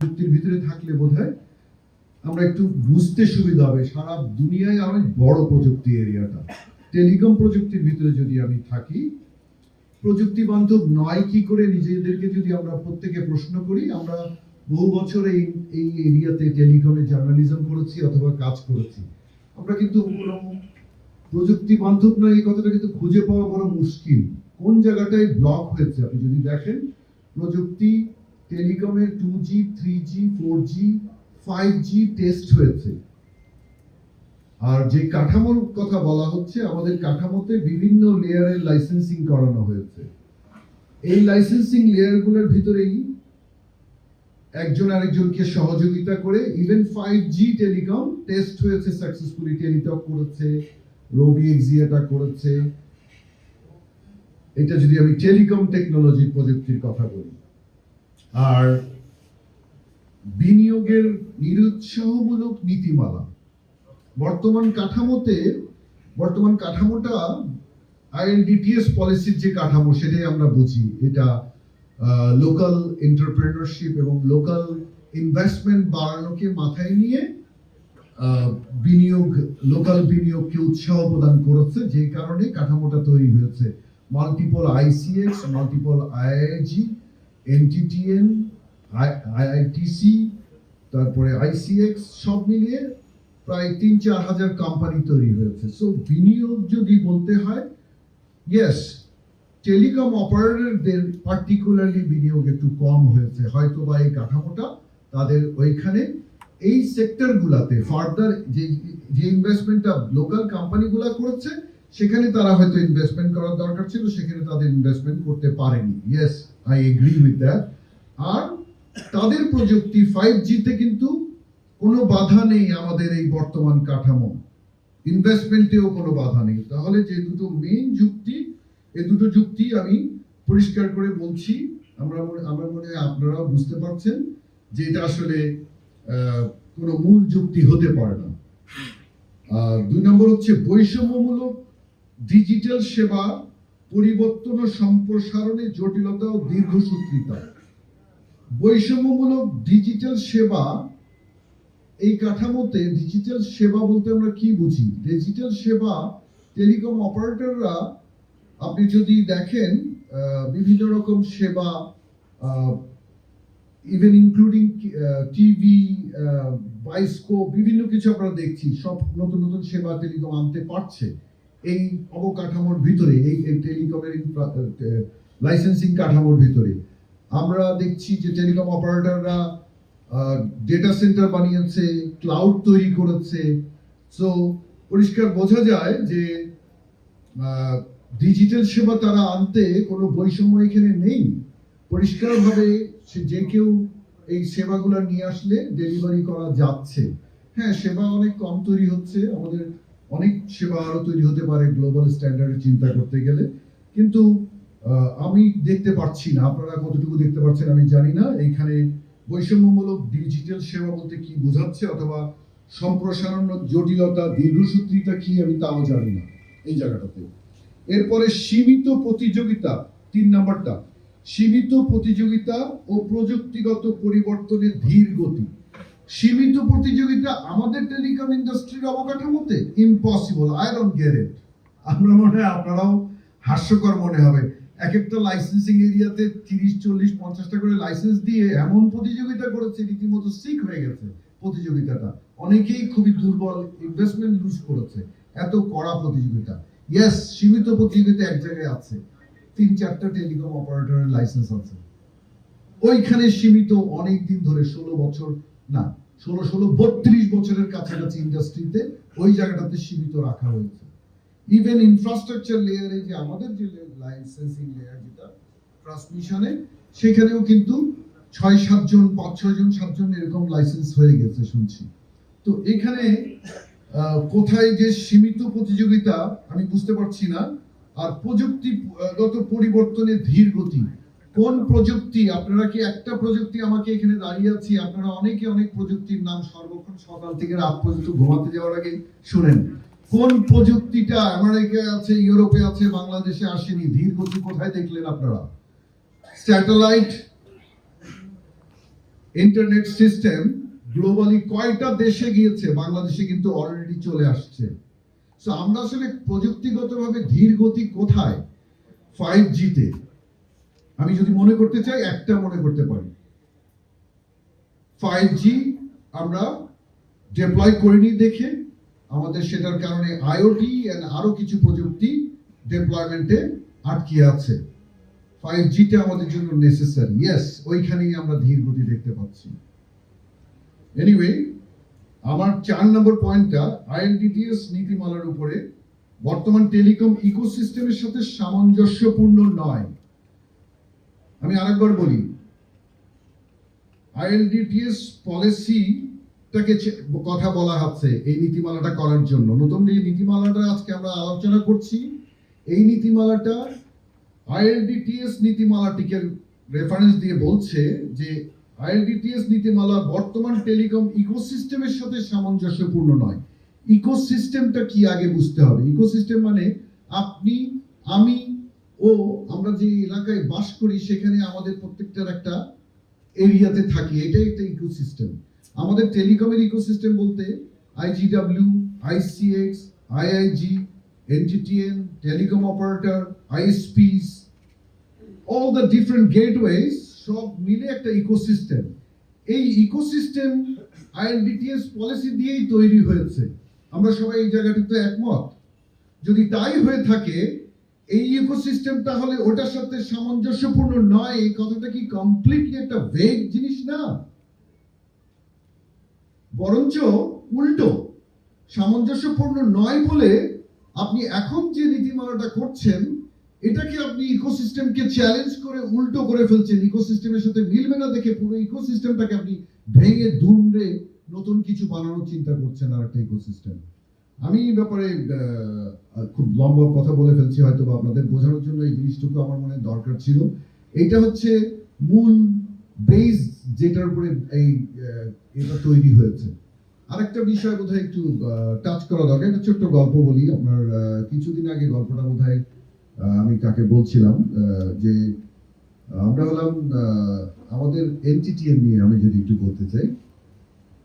প্রযুক্তির ভিতরে থাকলে বোধহয় আমরা একটু বুঝতে সুবিধা হবে। সারা দুনিয়ায় অনেক বড় প্রযুক্তি এরিয়াটা। টেলিকম প্রযুক্তির ভিতরে যদি আমি থাকি প্রযুক্তি বান্ধব নয় কি করে নিজেদেরকে যদি আমরা প্রত্যেকে প্রশ্ন করি, আমরা বহু বছর এই এই এরিয়াতে টেলিকমে জার্নালিজম করেছি অথবা কাজ করেছি। আমরা কিন্তু কোনো প্রযুক্তি বান্ধব নয়, এই কথাটা কিন্তু খুঁজে পাওয়া বড় মুশকিল। কোন জায়গাটায় ব্লক হয়েছে? আপনি যদি দেখেন, প্রযুক্তি টেলিকমের two G three G four G five G test হয়েছে। আর যে কাঠামোর কথা বলা হচ্ছে, আমাদের কাঠামোতে বিভিন্ন লেয়ারের লাইসেন্সিং করানো হয়েছে। এই লাইসেন্সিং লেয়ারগুলোর ভিতরেই একজন আরেকজনকে সহযোগিতা করে even five G telecom test হয়েছে সাকসেসফুলি টেলিটক করেছে রবি এক্সিয়াটা করেছে। এটা যদি আমি টেলিকম টেকনোলজি প্রযুক্তির কথা বলি। আর বিনিয়োগের নিরুৎসাহমূলক নীতিমালা। বর্তমান কাঠামোতে, বর্তমান কাঠামোটা আইএনডিটিএস পলিসির যে কাঠামো, সেটাই আমরা বুঝি। এটা লোকাল এন্টারপ্রেনারশিপ এবং লোকাল ইনভেস্টমেন্ট বাড়ানোকে মাথায় নিয়ে বিনিয়োগ লোকাল বিনিয়োগকে উৎসাহ প্রদান করেছে। যে কারণে কাঠামোটা তৈরি হয়েছে। Multiple ICX multiple IIG NTTN IITC, তারপরে আইসিএক্স, সব মিলিয়ে প্রায় তিন চার হাজার কোম্পানি তৈরি হয়েছে। সো বিনিয়োগ যদি বলতে হয় ইয়েস টেলিকম অপারেটরদের পার্টিকুলারলি বিনিয়োগ একটু কম হয়েছে। হয়তো বা এই কাঠামোটা তাদের ওইখানে এই সেক্টরগুলাতে ফার্দার যে যে ইনভেস্টমেন্টটা লোকাল কোম্পানিগুলা করেছে সেখানে তারা হয়তো ইনভেস্টমেন্ট করার দরকার ছিল, সেখানে তাদের ইনভেস্টমেন্ট করতে পারেনি। Yes I agree with that আর তাদের প্রযুক্তি ফাইভ জিতে কিন্তু কোনো বাধা নেই আমাদের এই বর্তমান কাঠামো। ইনভেস্টমেন্টেও কোনো বাধা নেই। তাহলে যে দুটো মেইন যুক্তি এই দুটো যুক্তি আমি পরিষ্কার করে বলছি। আমরা আমার মনে হয় আপনারাও বুঝতে পারছেন যে এটা আসলে কোনো মূল যুক্তি হতে পারে না। আর দুই নম্বর হচ্ছে বৈষম্যমূলক ডিজিটাল সেবা পরিবর্তন ও সম্প্রসারণে জটিলতা ও দীর্ঘসূত্রিতা বৈষম্যমূলক ডিজিটাল সেবা, এই কাঠামোতে ডিজিটাল সেবা বলতে আমরা কি বুঝি? ডিজিটাল সেবা, টেলিকম অপারেটররা, আপনি যদি দেখেন বিভিন্ন রকম সেবা ইভেন ইনক্লুডিং টিভি বাইস্কোপ, বিভিন্ন কিছু আমরা দেখছি। সব নতুন নতুন সেবা টেলিকম আনতে পারছে। এই অবকাঠামোর ভিতরে, এই টেলিকমের লাইসেন্সিং কাঠামোর ভিতরে, আমরা দেখছি যে টেলিকম অপারেটররা ডেটা সেন্টার বানিয়েছে ক্লাউড তৈরি করেছে। সো পরিষ্কার বোঝা যায় যে ডিজিটাল সেবা তারা আনতে কোনো বৈষম্য এখানে নেই। পরিষ্কারভাবে সে যে কেউ এই সেবাগুলো নিয়ে আসলে ডেলিভারি করা যাচ্ছে। হ্যাঁ সেবা অনেক কম তৈরি হচ্ছে। আমাদের অনেক সেবা আরও তৈরি হতে পারে গ্লোবাল স্ট্যান্ডার্ডে চিন্তা করতে গেলে। কিন্তু আমি দেখতে পাচ্ছি না, আপনারা কতটুকু দেখতে পাচ্ছেন আমি জানি না। এইখানে বৈষম্যমূলক ডিজিটাল সেবা বলতে কি বোঝাচ্ছে অথবা সম্প্রসারণ জটিলতা, দীর্ঘসূত্রিতা কি আমি তাও জানি না এই জায়গাটাতে। এরপরে সীমিত প্রতিযোগিতা, তিন নাম্বারটা, সীমিত প্রতিযোগিতা ও প্রযুক্তিগত পরিবর্তনের ধীর গতি। সীমিত প্রতিযোগিতা আমাদের টেলিকম ইন্ডাস্ট্রির অবকাঠামোতে impossible I don't get it আমরা মনে হয় আপনারাও হাস্যকর মনে হবে। এক একটা লাইসেন্সিং এরিয়াতে তিরিশ, চল্লিশ, পঞ্চাশটা করে লাইসেন্স দিয়ে এমন প্রতিযোগিতা করেছে, রীতিমতো সিক হয়ে গেছে প্রতিযোগিতাটা। অনেকেই খুবই দুর্বল ইনভেস্টমেন্ট লুজ করেছে। এত কড়া প্রতিযোগিতা। ইয়েস সীমিত প্রতিযোগিতা এক জায়গায় আছে। তিন, চারটা টেলিকম অপারেটরের লাইসেন্স আছে। ওইখানে সীমিত অনেক দিন ধরে ষোলো বছর না, ষোলো ষোলো, বত্রিশ বছরের কাছাকাছি ইন্ডাস্ট্রিতে ওই জায়গাটাতে সীমিত রাখা হয়েছে। ইভেন ইনফ্রাস্ট্রাকচার লেয়ারে যে আমাদের যে লাইসেন্সিং লেয়ার যেটা ট্রান্সমিশনে সেখানেও কিন্তু ছয় সাতজন পাঁচ, ছয় জন সাতজন এরকম লাইসেন্স হয়ে গেছে শুনছি। তো এখানে কোথায় যে সীমিত প্রতিযোগিতা আমি বুঝতে পারছি না, আর প্রযুক্তিগত পরিবর্তনের ধীর গতি। কোন প্রযুক্তি? আপনারা কি একটা প্রযুক্তি আমাকে এখানে দাঁড়িয়ে আছি? আপনারা অনেকে অনেক প্রযুক্তির নাম সর্বক্ষণ সকাল থেকে রাত পর্যন্ত ঘুমাতে যাওয়ার আগে শুনেন। কোন প্রযুক্তিটা আমেরিকায় আছে, ইউরোপে আছে, বাংলাদেশে আসেনি? ধীর গতি কোথায় দেখলেন আপনারা? স্যাটেলাইট, ইন্টারনেট সিস্টেম গ্লোবালি কয়টা দেশে গিয়েছে? বাংলাদেশে কিন্তু অলরেডি চলে আসছে। সো আমরা আসলে প্রযুক্তিগতভাবে ধীর গতি কোথায় ফাইভ জিতে আমি যদি মনে করতে চাই, একটা মনে করতে পারি। ফাইভ জি আমরা ডেপ্লয় করিনি দেখে, আমাদের সেটার কারণে আইওটি এন্ড আরও কিছু প্রযুক্তি ডেপ্লয়মেন্টে আটকে আছে। ফাইভ জিটা আমাদের জন্য নেসেসারি ইয়েস ওইখানেই আমরা ধীর গতি দেখতে পাচ্ছি। এনিওয়ে আমার চার নম্বর পয়েন্টটা আইএলডিটিএস নীতিমালার উপরে বর্তমান টেলিকম ইকোসিস্টেমের সাথে সামঞ্জস্যপূর্ণ নয়। আমি আরেকবার বলি আইএলডিটিএস পলিসিটাকে কথা বলা হচ্ছে এই নীতিমালাটা করার জন্য। নতুন যে নীতিমালাটা আজকে আমরা আলোচনা করছি, এই নীতিমালাটা আইএলডিটিএস নীতিমালাটিকে রেফারেন্স দিয়ে বলছে যে আইএলডিটিএস নীতিমালা বর্তমান টেলিকম ইকোসিস্টেমের সাথে সামঞ্জস্যপূর্ণ নয়। ইকোসিস্টেমটা কি আগে বুঝতে হবে? ইকোসিস্টেম মানে আপনি, আমি ও, আমরা যে এলাকায় বাস করি, সেখানে আমাদের প্রত্যেকটার একটা এরিয়াতে থাকি। এটাই একটা ইকোসিস্টেম। আমাদের টেলিকমের ইকোসিস্টেম বলতে IGW ICX IIG NTTN telecom operator ISPs all the different gateways সব মিলে একটা ইকোসিস্টেম। এই ইকোসিস্টেম আইএলডিটিএস পলিসি দিয়েই তৈরি হয়েছে। আমরা সবাই এই জায়গাটিতে একমত। যদি তাই হয়ে থাকে এই ইকোসিস্টেম তাহলে ওটার সাথে সামঞ্জস্যপূর্ণ নয়, এই কথাটা কি কমপ্লিটলি একটা ভেগ জিনিস না? বরঞ্চ উল্টো, সামঞ্জস্যপূর্ণ নয় বলে আপনি এখন যে নীতিমালাটা করছেন, এটাকে আপনি ইকোসিস্টেমকে চ্যালেঞ্জ করে উল্টো করে ফেলছেন। ইকোসিস্টেমের সাথে মিলবে না দেখে পুরো ইকোসিস্টেমটাকে আপনি ভেঙে দুমড়ে নতুন কিছু বানানোর চিন্তা করছেন আর একটা ইকোসিস্টেম আমি এই ব্যাপারে খুব লম্বা কথা বলে ফেলছি হয়তো বা আপনাদের বোঝানোর জন্য এই জিনিসটুকু আমার মনে দরকার ছিল। এইটা হচ্ছে মূল বেস যেটার উপরে এই এটা তৈরি হয়েছে। আরেকটা বিষয় বোধহয় একটু টাচ করা দরকার। একটা ছোট্ট গল্প বলি। আপনার কিছুদিন আগে গল্পটা বোধহয় আমি কাকে বলছিলাম যে আমরা হলাম আমাদের এনটিটিএন নিয়ে আমি যদি একটু বলতে চাই।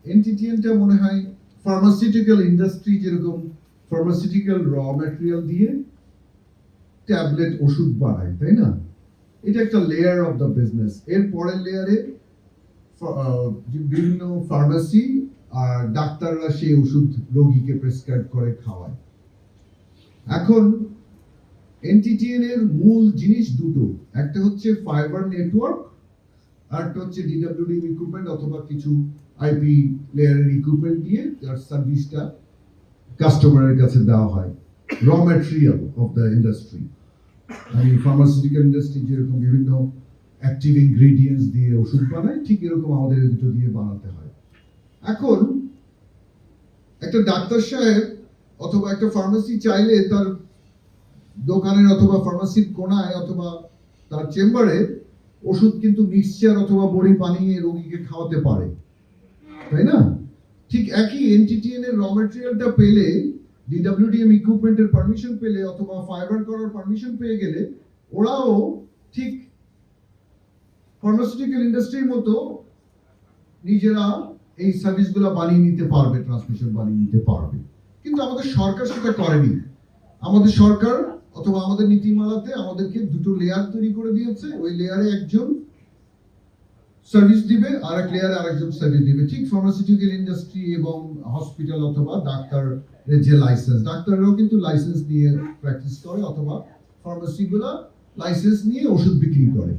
এনটিটিএনটা মনে হয় ফার্মাসিউটিক্যাল ইন্ডাস্ট্রি যেরকম ফার্মাসিউটিক্যাল র ম্যাটেরিয়াল দিয়ে ট্যাবলেট ওষুধ বানায়, তাই না? এটা একটা লেয়ার অফ দ্য বিজনেস এর পরের লেয়ারে বিভিন্ন ফার্মাসি আর ডাক্তাররা সেই ওষুধ রোগীকে প্রেসক্রাইব করে, খাওয়ায়। এখন এনটিটিএন এর মূল জিনিস দুটো। একটা হচ্ছে ফাইবার নেটওয়ার্ক আর একটা হচ্ছে ডিডব্লিউডি ইকুইপমেন্ট অথবা কিছু আইপি লেয়ারের ইকুইপমেন্ট দিয়ে তার সার্ভিসটা কাস্টমারের কাছে দেওয়া হয়। Raw material of the industry আমি ফার্মাসিউটিক্যাল ইন্ডাস্ট্রি যেরকম বিভিন্ন অ্যাক্টিভ ইনগ্রেডিয়েন্টস দিয়ে ওষুধ বানায় ঠিক এরকম আমাদের দুটো দিয়ে বানাতে হয়। এখন একটা ডাক্তার সাহেব অথবা একটা ফার্মেসি চাইলে তার দোকানের অথবা ফার্মাসির কোনায় অথবা তার চেম্বারে ওষুধ কিন্তু মিক্সচার অথবা বড়ি বানিয়ে রোগীকে খাওয়াতে পারে। তাই না? ঠিক একই এনটিটিএন এর র ম্যাটেরিয়ালটা পেলে ডিডব্লিউডিএম ইকুইপমেন্টের পারমিশন পেলে অথবা ফাইবার করার পারমিশন পেয়ে গেলে, ওরাও ঠিক ফার্মাসিউটিক্যাল ইন্ডাস্ট্রির মতো নিজেরা এই সার্ভিসগুলো বানিয়ে নিতে পারবে ট্রান্সমিশন বানিয়ে নিতে পারবে। কিন্তু আমাদের সরকার সেটা করেনি। আমাদের সরকার অথবা আমাদের নীতিমালাতে আমাদেরকে দুটো লেয়ার তৈরি করে দিয়েছে। ওই লেয়ারে একজন সার্ভিস দিবে আর এক লেয়ারে আরেকজন সার্ভিস দিবে। ঠিক ফার্মাসিউটিক্যাল ইন্ডাস্ট্রি এবং হসপিটাল অথবা ডাক্তার যে লাইসেন্স ডাক্তাররাও কিন্তু লাইসেন্স নিয়ে প্র্যাকটিস করে অথবা ফার্মাসিগুলো লাইসেন্স নিয়ে ওষুধ বিক্রি করে।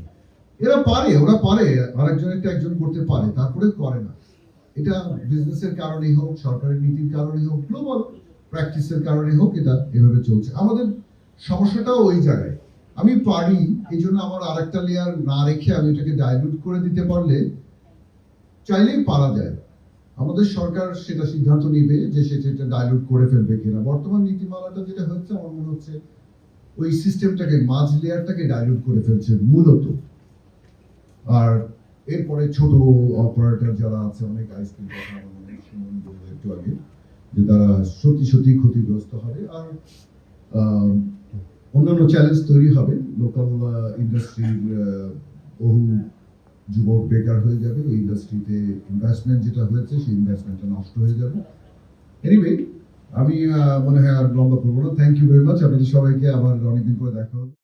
এরা পারে, ওরা পারে আরেকজনেরটা একজন করতে পারে, তারপরে করে না। এটা বিজনেসের কারণেই হোক, সরকারের নীতির কারণেই হোক গ্লোবাল প্র্যাকটিসের কারণে হোক এটা এভাবে চলছে। আমাদের সমস্যাটাও ওই জায়গায়। আমি পারি এই জন্য আমার আরেকটা লেয়ার না রেখে আমি এটাকে ডাইলুট করে দিতে পারলে চাইলেই পারা যায়। আমাদের সরকার সেটা সিদ্ধান্ত নিবে যে সেটা ডাইলুট করে ফেলবে কিনা। বর্তমান নীতিমালাটা যেটা হচ্ছে, আমার মনে হচ্ছে ওই সিস্টেমটাকে মাঝ লেয়ারটাকে ডাইলুট করে ফেলছে মূলত। আর এরপরে ছোট অপারেটর যারা আছে, অনেক আইসক্রিম একটু আগে, যে তারা সত্যি সত্যি ক্ষতিগ্রস্ত হবে। আর অন্যান্য চ্যালেঞ্জ তৈরি হবে। লোকাল ইন্ডাস্ট্রির বহু যুবক বেকার হয়ে যাবে। এই ইন্ডাস্ট্রিতে ইনভেস্টমেন্ট যেটা হয়েছে, সেই ইনভেস্টমেন্টটা নষ্ট হয়ে যাবে। এনিওয়ে আমি মনে হয় আর লম্বা করব না। থ্যাংক ইউ ভেরি মাচ আপনাদের সবাইকে আবার অনেকদিন পরে দেখা হবে।